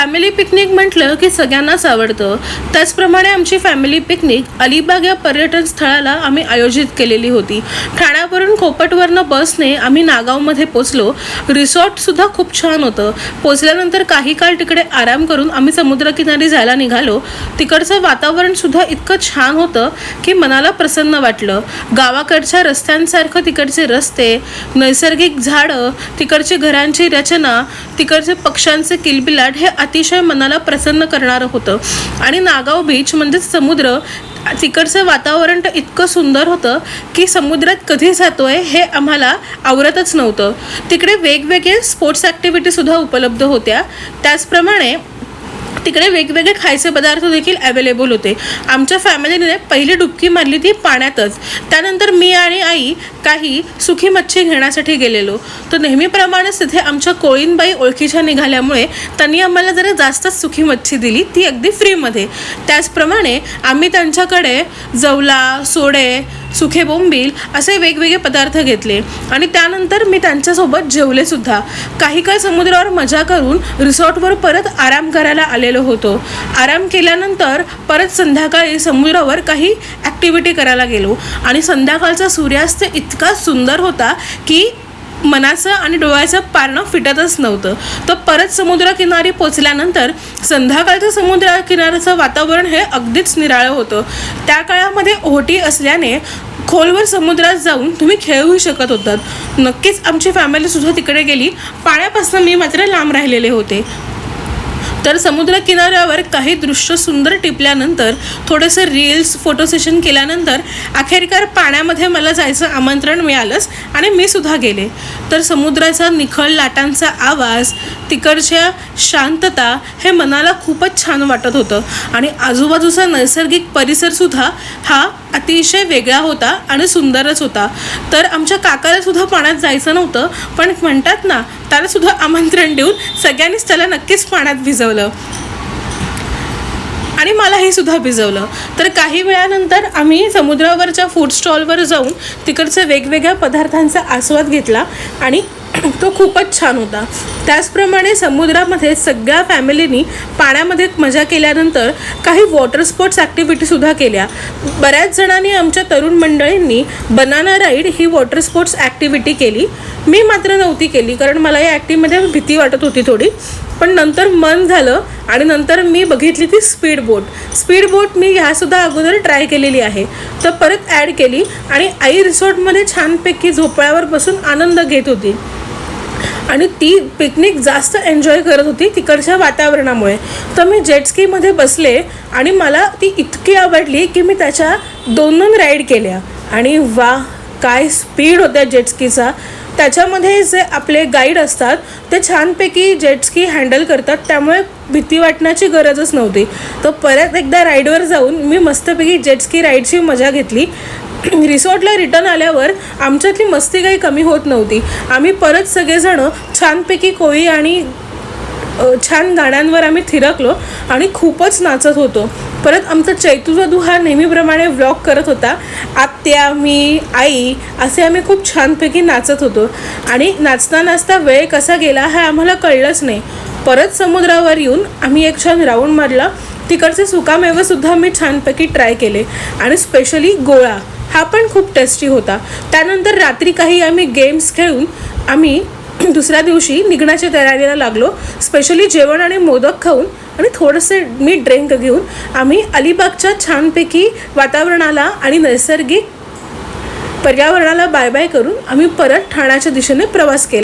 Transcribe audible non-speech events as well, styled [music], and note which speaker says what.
Speaker 1: Family picnic म्हटलं की सगळ्यांनाच आवडतं. त्याचप्रमाणे आमची फॅमिली पिकनिक अलिबाग या पर्यटन स्थळाला आम्ही आयोजित केलेली होती. ठाण्यावरून खोपटवरनं बसने आम्ही नागावमध्ये पोचलो. रिसॉर्टसुद्धा खूप छान होतं. पोचल्यानंतर काही काळ तिकडे आराम करून आम्ही समुद्रकिनारी जायला निघालो. तिकडचं वातावरणसुद्धा इतकं छान होतं की मनाला प्रसन्न वाटलं. गावाकडच्या रस्त्यांसारखं तिकडचे रस्ते नैसर्गिक झाडं तिकडची घरांची रचना तिकडचे पक्ष्यांचे किलबिलाट हे अतिशय मनाला प्रसन्न करणारं होतं. आणि नागाव बीच म्हणजेच समुद्र तिकडचं वातावरण तर इतकं सुंदर होतं की समुद्रात कधी जातो आहे हे आम्हाला आवरतच नव्हतं. तिकडे वेगवेगळे स्पोर्ट्स ॲक्टिव्हिटीसुद्धा उपलब्ध होत्या. त्याचप्रमाणे तिकडे वेगवेगळे खायचे पदार्थ देखील अवेलेबल होते. आमच्या फॅमिलीने पहिली डुबकी मारली ती पाण्यातच. त्यानंतर मी आणि आई काही सुखी मच्छी घेण्यासाठी गेलेलो. तर नेहमीप्रमाणेच तिथे आमच्या कोळीनबाई ओळखीच्या निघाल्यामुळे त्यांनी आम्हाला जरा जास्तच सुखी मच्छी दिली ती अगदी फ्रीमध्ये. त्याचप्रमाणे आम्ही त्यांच्याकडे जवला सोडे सुखे बोंबील असे वेगवेगळे पदार्थ घेतले. आणि त्यानंतर मी त्यांच्यासोबत जेवले सुद्धा. काही काळ समुद्रावर मजा करून रिसॉर्टवर परत आराम करायला आले आलेलो होतो. आराम केल्यानंतर परत संध्याकाळी समुद्रावर काही ॲक्टिव्हिटी करायला गेलो. आणि संध्याकाळचा सूर्यास्त इतका सुंदर होता की मनाचं आणि डोळ्याचं पारणं फिटतच नव्हतं. तर परत समुद्रकिनारी पोचल्यानंतर संध्याकाळचं समुद्रकिनाऱ्याचं वातावरण हे अगदीच निराळं होतं. त्या काळामध्ये ओहोटी असल्याने खोलवर समुद्रात जाऊन तुम्ही खेळूही शकत होतात. नक्कीच आमची फॅमिलीसुद्धा तिकडे गेली. पाण्यापासून मी मात्र लांब राहिलेले होते. तर समुद्र किनाऱ्यावर काही दृश्य सुंदर टिपल्यानंतर थोडंसं रील्स फोटो सेशन केल्यानंतर अखेरकार पाण्यामध्ये मला जायचं आमंत्रण मिळालंच आणि मी सुद्धा गेले. तर समुद्राचा निखळ लाटांचा आवाज तिकडच्या शांतता हे मनाला खूपच छान वाटत होतं. आणि आजूबाजूचा नैसर्गिक परिसरसुद्धा हा अतिशय वेगळा होता आणि सुंदरच होता. तर आमच्या काकाला सुद्धा पाण्यात जायचं नव्हतं पण म्हणतात ना त्याला सुद्धा आमंत्रण देऊन सगळ्यांनीच त्याला नक्कीच पाण्यात भिजवलं. आणि मला हे सुद्धा भिजवलं. तर काही वेळानंतर आम्ही समुद्रावरच्या फूड स्टॉलवर जाऊन तिकडच्या वेगवेगळ्या पदार्थांचा आस्वाद घेतला आणि तो खूपच छान होता. त्याचप्रमाणे समुद्रामध्ये सगळ्या फॅमिलीनी पाण्यामध्ये मजा केल्यानंतर काही वॉटर स्पोर्ट्स ॲक्टिव्हिटीसुद्धा केल्या. बऱ्याच जणांनी आमच्या तरुण मंडळींनी बनाना राईड ही वॉटर स्पोर्ट्स ॲक्टिव्हिटी केली. मी मात्र नव्हती केली कारण मला या ॲक्टिव्हमध्ये भीती वाटत होती थोडी. पण नंतर मन झालं आणि नंतर मी बघितली ती स्पीड बोट स्पीड बोट मी ह्यासुद्धा अगोदर ट्राय केलेली आहे. तर परत ॲड केली आणि आई रिसॉर्टमध्ये छानपैकी झोपळ्यावर बसून आनंद घेत होती. आणि ती पिकनिक जास्त एन्जॉय करत होती तिकडच्या वातावरणामुळे. तर मी जेटस्कीमध्ये बसले आणि मला ती इतकी आवडली की मी त्याच्या दोन दोन राईड केल्या. आणि वा काय स्पीड होत्या जेटस्कीचा त्याच्यामध्ये जे आपले गाईड असतात ते छानपैकी जेट्सकी हँडल करतात. त्यामुळे भीती वाटण्याची गरजच नव्हती. तर परत एकदा राईडवर जाऊन मी मस्तपैकी जेट्सकी राईडची मजा घेतली. रिसॉर्टला रिटर्न आल्यावर आमच्यातली मस्ती काही कमी होत नव्हती. आम्ही परत सगळेजणं छानपैकी कोळी आणि छान गाण्यांवर आम्ही थिरकलो आणि खूपच नाचत होतो. परत आमचा चैतुजादू हा नेहमीप्रमाणे व्लॉग करत होता आत्या मी आई असे आम्ही खूप छानपैकी नाचत होतो. आणि नाचता नाचता वेळ कसा गेला हा आम्हाला कळलंच नाही. परत समुद्रावर येऊन आम्ही एक छान राऊंड मारला. तिकडचे सुकामेवसुद्धा मी छानपैकी ट्राय केले. आणि स्पेशली गोळा हा पण खूप टेस्टी होता. त्यानंतर रात्री काही आम्ही गेम्स खेळून आम्ही [clears throat] दुसऱ्या दिवशी निघण्याच्या तयारीला लागलो. स्पेशली जेवण आणि मोदक खाऊन आणि थोडंसे मी ड्रिंक घेऊन आम्ही अलिबागच्या छानपैकी वातावरणाला आणि नैसर्गिक पर्यावरणाला बाय बाय करून आम्ही परत ठाण्याच्या दिशेने प्रवास केला.